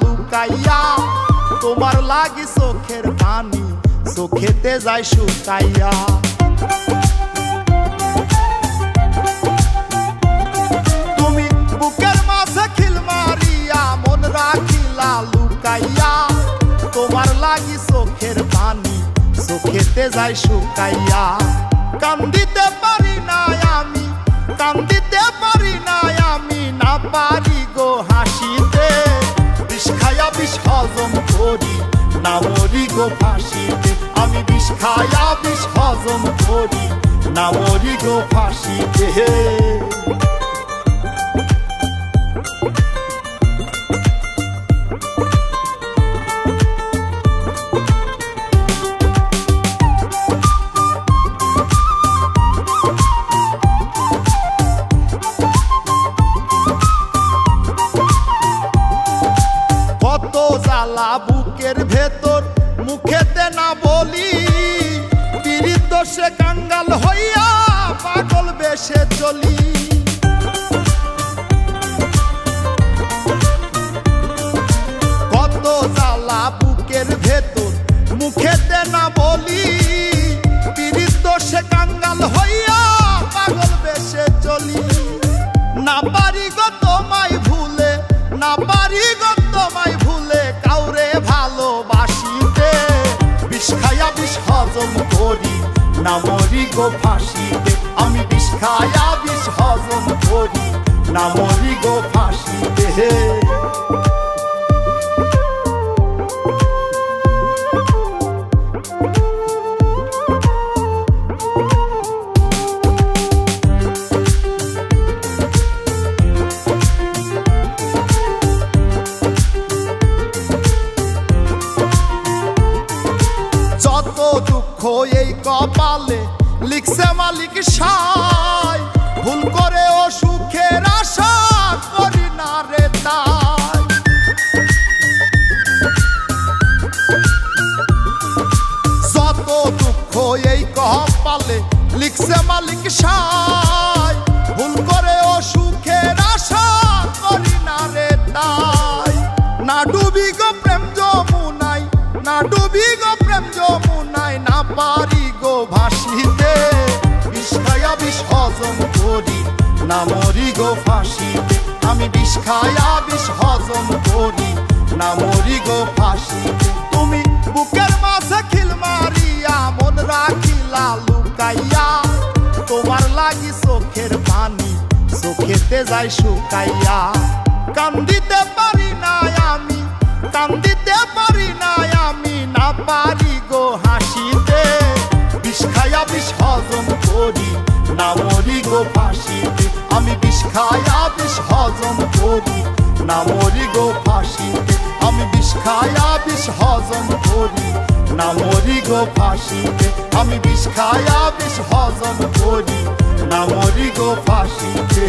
লুকাইয়া। তোমার লাগি চোখের পানি চোখেতে যায় শুকাইয়া। তুমি বুকের মাঝে খিল মারিয়া, মন রাখিলা লুকাইয়া। তোমার লাগি চোখের পানি চোখেতে যায় শুকাইয়া। কান্দিতে পারি না আমি, কান্দিতে গো ফাঁসিতে। আমি বিষ খায়া বিষ হজম করি। না গো ফাঁসিতে। কত জ্বালা বুকের ভেতর মুখেতে না বলি, পীড়িত দোষে কাঙ্গাল হইয়া পাগল বেশে চলি। কত জ্বালা বুকের ভেতর মুখেতে না বলি, পীড়িত দোষে কাঙ্গাল হইয়া পাগল বেশে চলি। না মরি গো ফাঁসিতে আমি বিষ খায়া বিষ হজম করি। না মরি গো ফাঁসিতে এই কপালে লিখছে মালিক সাই। ভুল করে ও সুখের আশা করি না রে তাই। যত দুঃখ এই কপালে লিখছে মালিক সাই। ভুল করে ও সুখের আশা করি না রে তাই। না ডুবি গো না ডুবি গো প্রেম যমুনাই না পারি গো ভাসিতে। বিষ বিষ হজম করি, না মরি গো ফাঁসিতে। আমি বিষ বিষ হজম করি, না মরি গো ফাঁসিতে। তুমি বুকের মাঝে খিল মারিয়া, মন রাখিলা লুকাইয়া। তোমার লাগি চোখের পানি, চোখেতে যায় শুকাইয়া। কান্দিতে পারি না খায়া বিষ হজম করি। না মরি গো ফাঁসি, আমি বিষ খায়া বিষ হজম করি। না মরি গো ফাঁসি, আমি বিষ খায়া বিষ হজম করি। না মরি গো ফাঁসিতে